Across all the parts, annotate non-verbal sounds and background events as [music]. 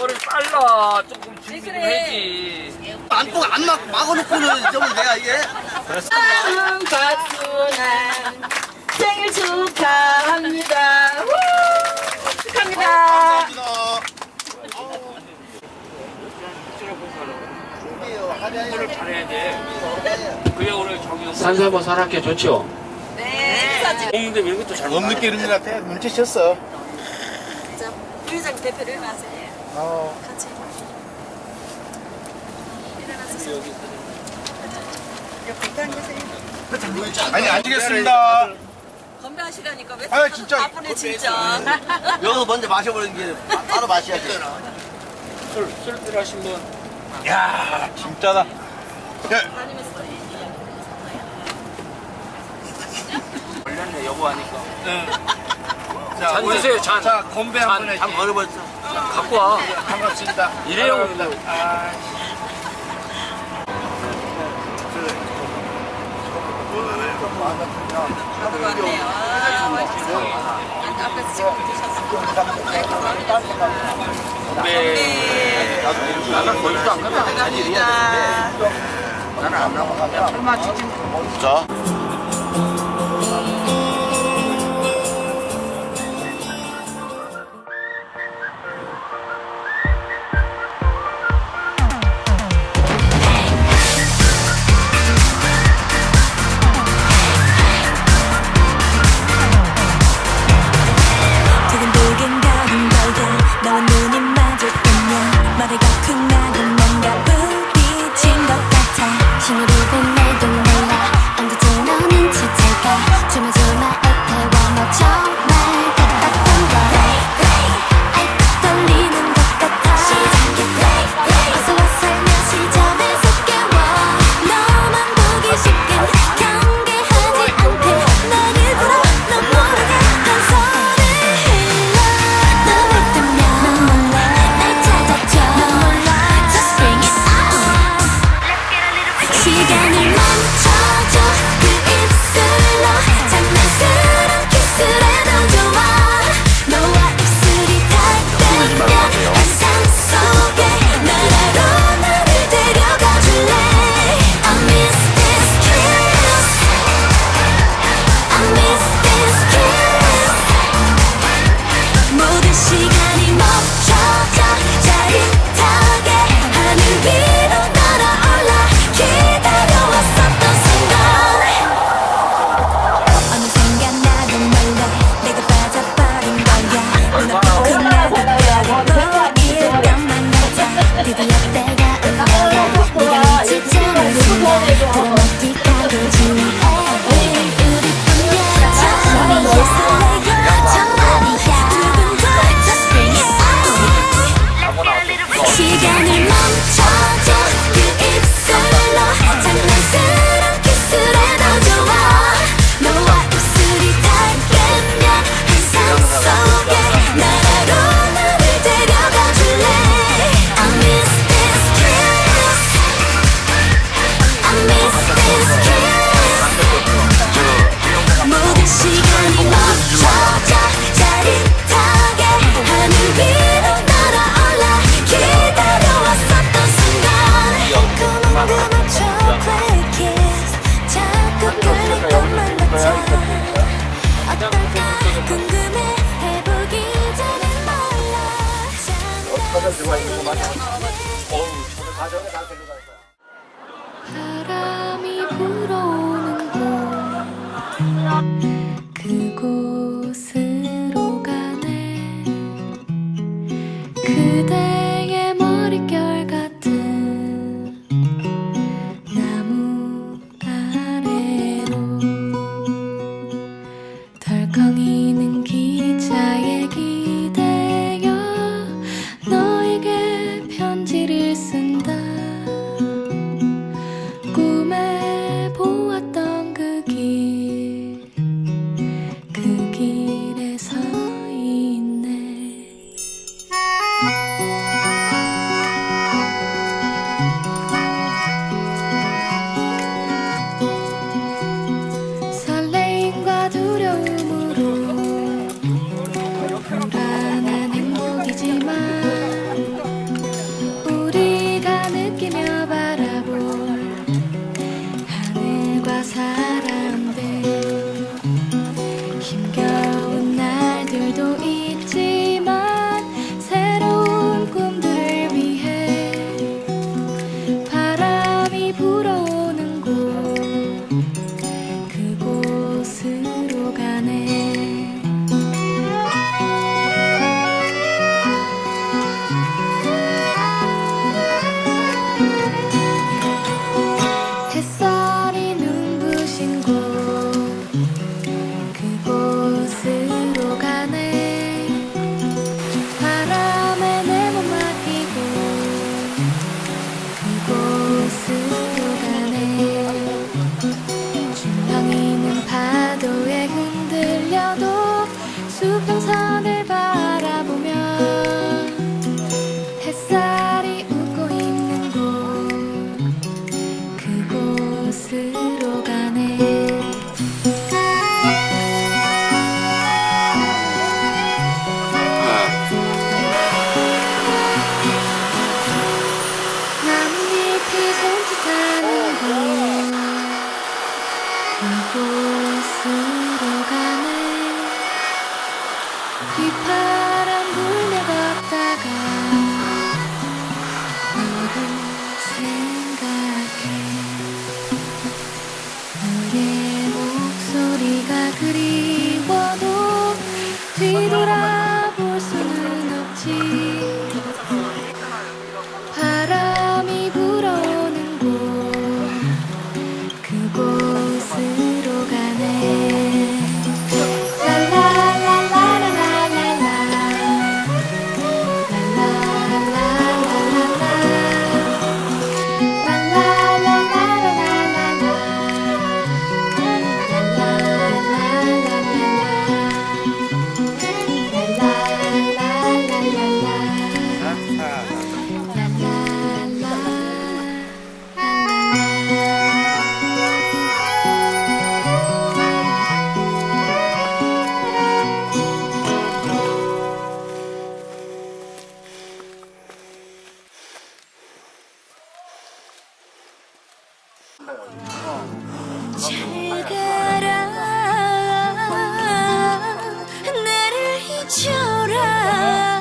뭐를 빨라 조금 준비 좀 해지 안고 안 막, 막아놓고는 좀 내가 이게. 사랑하는 박순환 생일 축하합니다. 우! 축하합니다. 공부를 잘해야 돼 그게 오늘 정영 산사모 산악회 좋죠? 네. 공인데 이런 것도 잘 못 느끼는 것 같아. 눈치챘어. 자, 부회장 대표를 일어나세요. 어. 같이. 일어나서 옆에 앉으세요. 아니, 앉겠습니다. 건배하시라니까 왜 아, 진짜. 바쁘네 진짜. [laughs] 여기서 먼저 마셔보는 게 따로 마셔야지. 술, 술 필요하신 분 야 진짜다. 걸렸네 여보 하니까 자, 잔 드세요 잔 자, 건배 한번 잔, 해지. 잔 걸어버렸어. 갖고 와 반갑습니다. 일회용입니다 아, 가지고 왔네요. 아, 맛있어. 앞에서 지금 드셨어. 네, 감사합니다. 네 나는 거기도 안 가면 감사합니다. 나는 안 나가 설마 지금 자. 그대 힘겨 durará. 제가라 나를 잊혀라.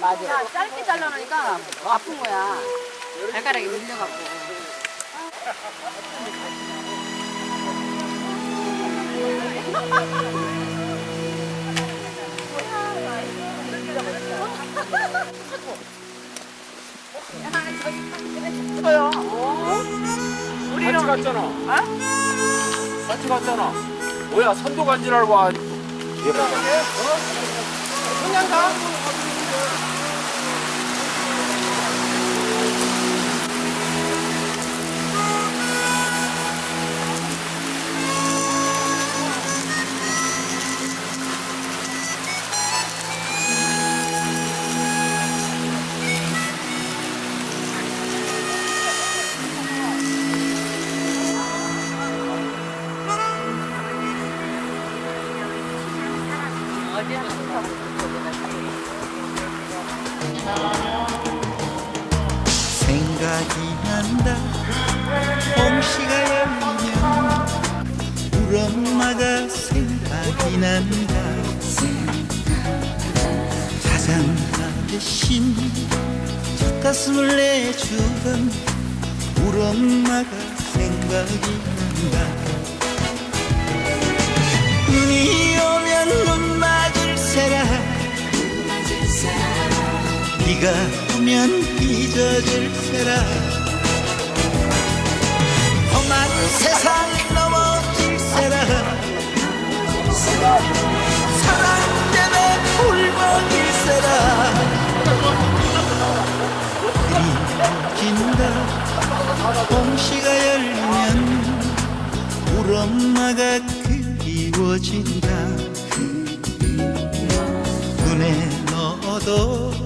맞아. 짧게 잘라놓으니까 아픈 거야. 발가락이 밀려갖고. 저요. 같이 갔잖아. 어? 같이 갔잖아. 뭐야 선도 간지랄 와. 어? 그냥 가. Turner. 생각이 난다. 홍시가 열리면 우리 엄마가 생각이 난다. 자장가 대신 젖가슴을 내주던 우리 엄마가 생각이 난다. 눈이 오면 눈 비가 오면 빚어질세라. 험한 세상 넘어질세라. 사랑 때문에 울먹일세라. 그리워진다. 홍시가 열리면 우리 엄마가 그리워진다. 눈에 넣어도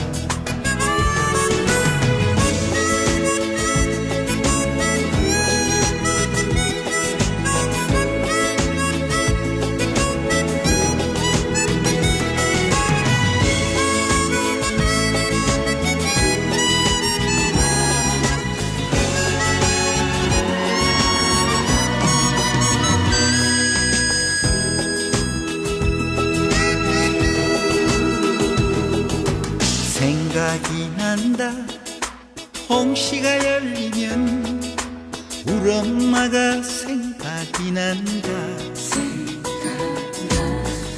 홍시가 열리면 우리 엄마가 생각이 난다.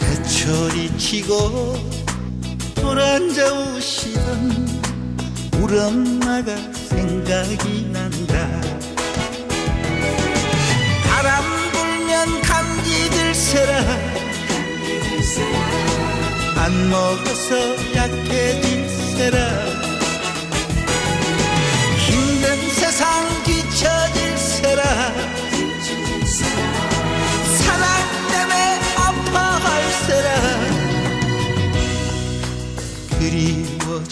해초리 치고 돌아앉아 우시던 우리 엄마가 생각이 난다. 바람 불면 감기 들세라. 안 먹어서 약해질세라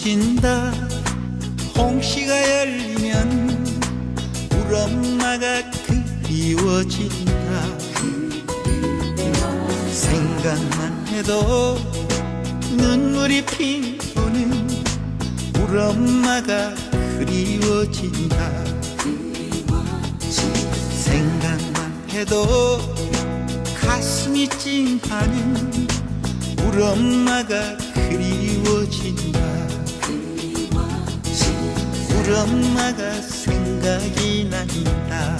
진다. 홍시가 열리면 우리 엄마가 그리워진다. 생각만 해도 눈물이 피우는 우리 엄마가 그리워진다. 생각만 해도 가슴이 찡하는 우리 엄마가 그리워진다 우리 엄마가 생각이 난다.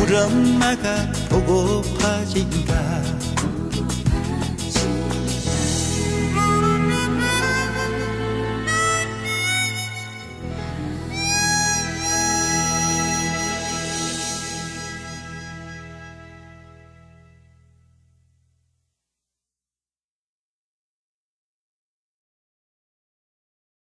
우리 엄마가 보고파진다